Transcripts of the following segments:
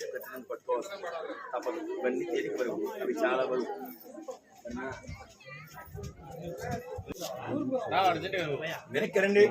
సేపు ఖచ్చితంగా పట్టుకోవచ్చు తప్పదు. ఇవన్నీ తేలిక బరువు అవి చాలా బరువు వెనక్కి రండి.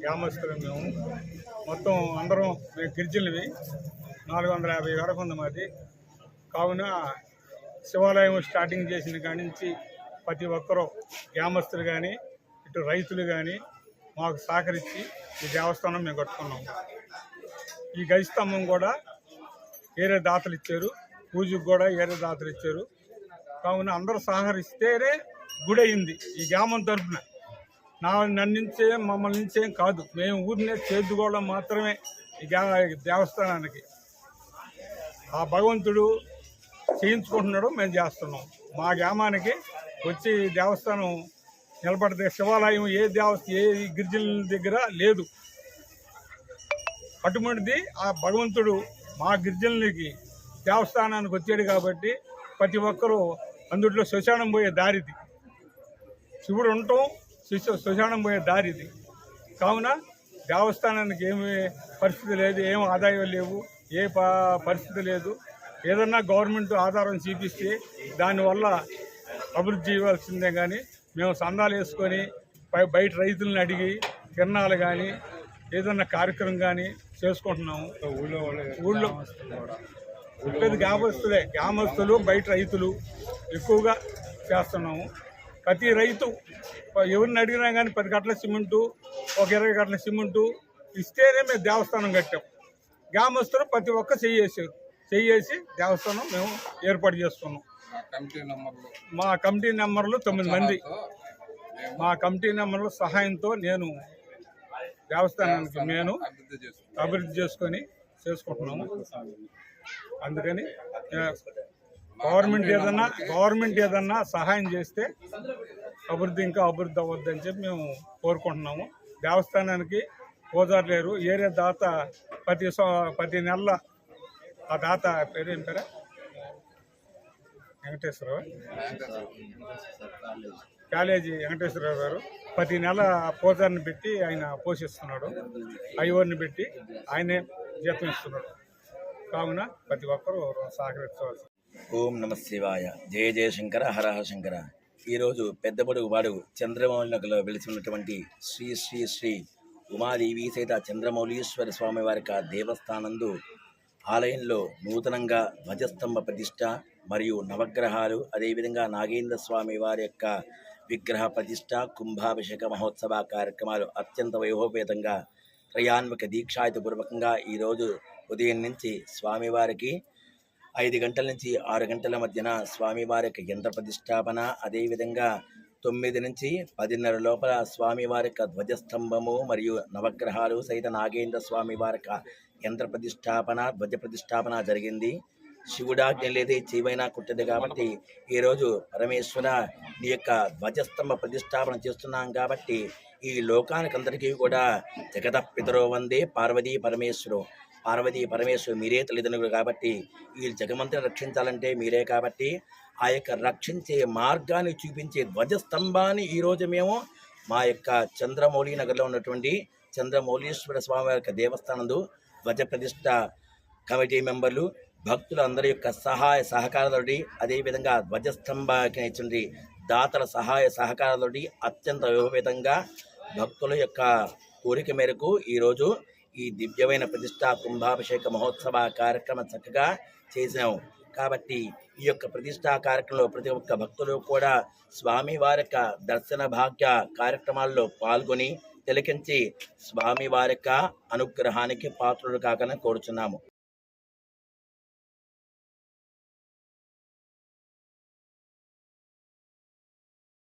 గ్రామస్తులు మేము మొత్తం అందరం మేము గిరిజనులవి నాలుగు వందల యాభై వరకు ఉంది మాది. కావున శివాలయం స్టార్టింగ్ చేసిన కాడి నుంచి ప్రతి ఒక్కరూ గ్రామస్తులు కానీ ఇటు రైతులు కానీ మాకు సహకరించి ఈ దేవస్థానం మేము కట్టుకున్నాం. ఈ గజస్తంభం కూడా ఏరే దాతలు ఇచ్చారు. పూజకు కూడా ఏరే దాతలు ఇచ్చారు. కావున అందరూ సహకరిస్తేనే గుడి అయింది ఈ గ్రామం తరఫున నా నన్నుంచే మమ్మల్ని నుంచేం కాదు. మేము ఊరినే చేద్దుకోవడం మాత్రమే దేవస్థానానికి. ఆ భగవంతుడు చేయించుకుంటున్నాడు మేము చేస్తున్నాం. మా గ్రామానికి వచ్చి దేవస్థానం నిలబడితే శివాలయం ఏ దేవస్థ ఏ గిరిజనుల దగ్గర లేదు. అటువంటిది ఆ భగవంతుడు మా గిరిజనులకి దేవస్థానానికి వచ్చాడు కాబట్టి ప్రతి ఒక్కరూ అందుట్లో శ్మశానం పోయే దారిది. శివుడు ఉండటం శిశు శ్మశానం పోయే దారిది కావున దేవస్థానానికి ఏమి పరిస్థితి లేదు ఏం ఆదాయం లేవు ఏ పరిస్థితి లేదు. ఏదన్నా గవర్నమెంట్ ఆధారం చూపిస్తే దానివల్ల అభివృద్ధి ఇవ్వాల్సిందే కానీ మేము సందాలు వేసుకొని బయ- బయట రైతులను అడిగి తిరణాలు కానీ ఏదన్నా కార్యక్రమం కానీ చేసుకుంటున్నాము. ఊళ్ళో చెప్పేది గ్రామస్తులే గ్రామస్తులు బయట రైతులు ఎక్కువగా చేస్తున్నాము. ప్రతి రైతు ఎవరిని అడిగినా కానీ పది గంటల సిమెంటు ఒక ఇరవై గంటల సిమెంటు ఇస్తేనే మేము దేవస్థానం కట్టాం. గ్రామస్తులు ప్రతి ఒక్క చెయ్యేసారు చెయ్యేసి దేవస్థానం మేము ఏర్పాటు చేసుకున్నాం మా కమిటీ నెంబర్లు తొమ్మిది మంది. మా కమిటీ నెంబర్ల సహాయంతో నేను దేవస్థానానికి నేను అభివృద్ధి చేసుకొని చేసుకుంటున్నాము. అందుకని గవర్నమెంట్ ఏదన్నా గవర్నమెంట్ ఏదన్నా సహాయం చేస్తే అభివృద్ధి ఇంకా అభివృద్ధి అవ్వద్దని చెప్పి మేము కోరుకుంటున్నాము. దేవస్థానానికి పూజారు లేరు. ఏరియా దాత ప్రతి ప్రతి నెల ఆ దాత పేరు ఏం పేరు? వెంకటేశ్వరరావు కాలేజీ వెంకటేశ్వరరావు గారు. ప్రతి నెల పూజారిని పెట్టి ఆయన పోషిస్తున్నాడు. ఐవర్ని పెట్టి ఆయనే జీతం ఇస్తున్నాడు. కావున ప్రతి ఒక్కరూ సహకరించవలసి ఓం నమ శివాయ. జయ జయశంకర హరహ శంకర. ఈరోజు పెద్దపడుగు వాడు చంద్రమౌళిలో వెలిసి ఉన్నటువంటి శ్రీ శ్రీ శ్రీ ఉమాదేవి సైత చంద్రమౌళీశ్వర స్వామి వారి యొక్క దేవస్థానందు ఆలయంలో నూతనంగా ధ్వజస్తంభ ప్రతిష్ట మరియు నవగ్రహాలు అదేవిధంగా నాగేంద్ర స్వామి వారి యొక్క విగ్రహ ప్రతిష్ట కుంభాభిషేక మహోత్సవ కార్యక్రమాలు అత్యంత వైభవపేతంగా త్రయాన్మక దీక్షాయుతపూర్వకంగా ఈరోజు ఉదయం నుంచి స్వామివారికి ఐదు గంటల నుంచి ఆరు గంటల మధ్యన స్వామివారి యొక్క యంత్ర ప్రతిష్టాపన. అదేవిధంగా తొమ్మిది నుంచి పదిన్నర లోపల స్వామివారి యొక్క ధ్వజస్తంభము మరియు నవగ్రహాలు సహిత నాగేంద్ర స్వామివారి యొక్క యంత్ర ప్రతిష్టాపన ధ్వజ ప్రతిష్టాపన జరిగింది. శివుడాజ్ఞ లేదే చేయమైనా కుట్టదు కాబట్టి ఈరోజు పరమేశ్వర నీ యొక్క ధ్వజస్తంభ ప్రతిష్టాపన చేస్తున్నాం కాబట్టి ఈ లోకానికి అందరికీ కూడా జగత పితరో వందే పార్వతీ పరమేశ్వరు. పార్వతీ పరమేశ్వరు మీరే తల్లిదండ్రులు కాబట్టి ఈ జగమంతుని రక్షించాలంటే మీరే కాబట్టి ఆ యొక్క రక్షించే మార్గాన్ని చూపించే ధ్వజస్తంభాన్ని ఈరోజు మేము మా యొక్క చంద్రమౌళి నగర్లో ఉన్నటువంటి చంద్రమౌళీశ్వర స్వామి యొక్క దేవస్థానందు ధ్వజ ప్రతిష్ట కమిటీ మెంబర్లు భక్తులందరి యొక్క సహాయ సహకారాలతోటి అదేవిధంగా ధ్వజస్తంభానికి ఇచ్చింది దాతల సహాయ సహకారాలతోటి అత్యంత విభవేతంగా భక్తుల యొక్క కోరిక మేరకు ఈరోజు ఈ దివ్యమైన ప్రతిష్ట కుంభాభిషేక మహోత్సవ కార్యక్రమం చక్కగా చేసినాం కాబట్టి ఈ యొక్క ప్రతిష్టా కార్యక్రమంలో ప్రతి ఒక్క భక్తులు కూడా స్వామివారి యొక్క దర్శన భాగ్య కార్యక్రమాల్లో పాల్గొని తిలకించి స్వామివారి యొక్క అనుగ్రహానికి పాత్రులు కాకని కోరుచున్నాము.